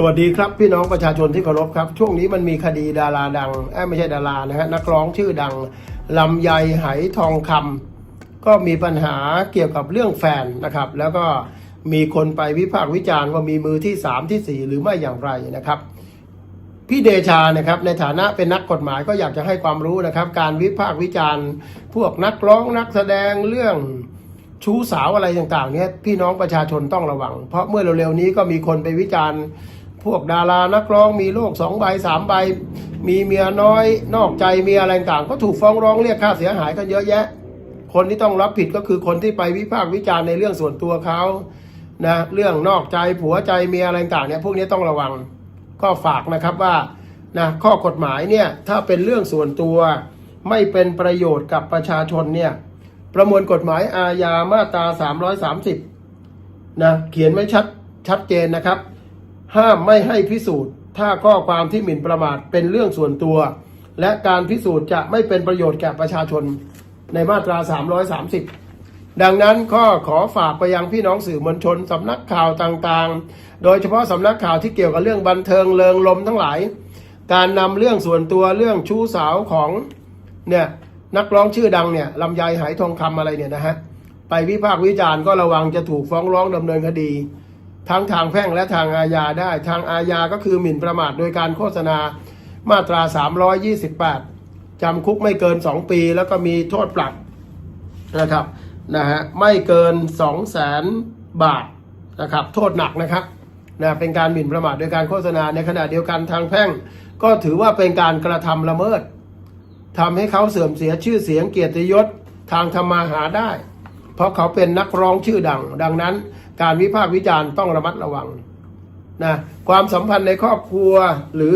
สวัสดีครับพี่น้องประชาชนที่เคารพครับ ช่วงนี้มันมีคดีดาราดังเอ้ยไม่ใช่ดารานะฮะนักร้องชื่อดังลำไยไหทองคำก็มีปัญหาเกี่ยวกับเรื่องแฟนนะครับ แล้วก็มีคนไปวิพากษ์วิจารณ์ว่ามีมือที่ 3ทีสี่ 4 หรือไม่อย่างไรนะครับ พี่เดชานะครับในฐานะเป็นนักกฎหมายก็อยากจะให้ความรู้นะครับ การวิพากษ์วิจารณ์ พวกนักร้องนักแสดงเรื่องชู้สาวอะไรต่างๆเนี่ยพี่น้องประชาชนต้องระวัง เพราะเมื่อเร็วๆนี้ก็มีคนไปวิจารณ์ พวกดารานักร้องมีโรคสองใบสามใบ มีเมียน้อยนอกใจเมียอะไรต่างก็ถูกฟ้องร้องเรียกค่าเสียหายกันเยอะแยะ คนที่ต้องรับผิดก็คือคนที่ไปวิพากษ์วิจารณ์ในเรื่องส่วนตัวเขานะเรื่องนอกใจผัวใจเมียอะไรต่างเนี่ยพวกนี้ต้องระวังก็ฝากนะครับว่านะข้อกฎหมายเนี่ยถ้าเป็นเรื่องส่วนตัวไม่เป็นประโยชน์กับประชาชนเนี่ยประมวลกฎหมายอาญามาตรา 330นะเขียนไว้ชัดชัดเจนนะครับ ห้ามไม่ให้พิสูจน์ ถ้าข้อความที่หมิ่นประมาทเป็นเรื่องส่วนตัว และการพิสูจน์จะไม่เป็นประโยชน์แก่ประชาชนในมาตรา 330 ดังนั้นก็ขอฝากไปยังพี่น้องสื่อมวลชนสำนักข่าวต่างๆ โดยเฉพาะสำนักข่าวที่เกี่ยวกับเรื่องบันเทิงเริงลมทั้งหลาย การนำเรื่องส่วนตัวเรื่องชู้สาวของเนี่ยนักร้องชื่อดังเนี่ยลำไยหายทองคำอะไรเนี่ยนะฮะไปวิพากษ์วิจารณ์ก็ระวังจะถูกฟ้องร้องดำเนินคดี ทั้งทางแพ่งและทางอาญาได้ ทางอาญาก็คือหมิ่นประมาทโดยการโฆษณามาตรา 328 จำคุกไม่เกิน 2 ปี แล้วก็มีโทษปรับนะครับนะฮะไม่เกิน 2 0 0แสนบาทนะครับโทษหนักนะครับนะเป็นการหมิ่นประมาทโดยการโฆษณาในขณะเดียวกันทางแพ่ง ก็ถือว่าเป็นการกระทำละเมิดทำให้เขาเสื่อมเสียชื่อเสียงเกียรติยศทางธรรมาหาได้ เพราะเขาเป็นนักร้องชื่อดัง ดังนั้น การวิพากษ์วิจารณ์ต้องระมัดระวังนะความสัมพันธ์ในครอบครัวหรือ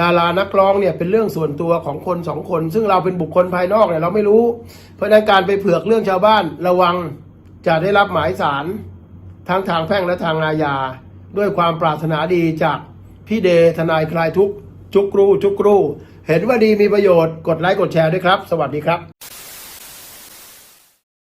ดารานักร้องเนี่ยเป็นเรื่องส่วนตัวของคนสองคน ซึ่งเราเป็นบุคคลภายนอกเนี่ยเราไม่รู้ เพราะนั้นการไปเผือกเรื่องชาวบ้านระวังจะได้รับหมายสารทั้งทางแพ่งและทางอาญาด้วยความปรารถนาดีจากพี่เดทนายคลายทุกจุกรูจุกรู เห็นว่าดีมีประโยชน์กดไลค์กดแชร์ด้วยครับ สวัสดีครับ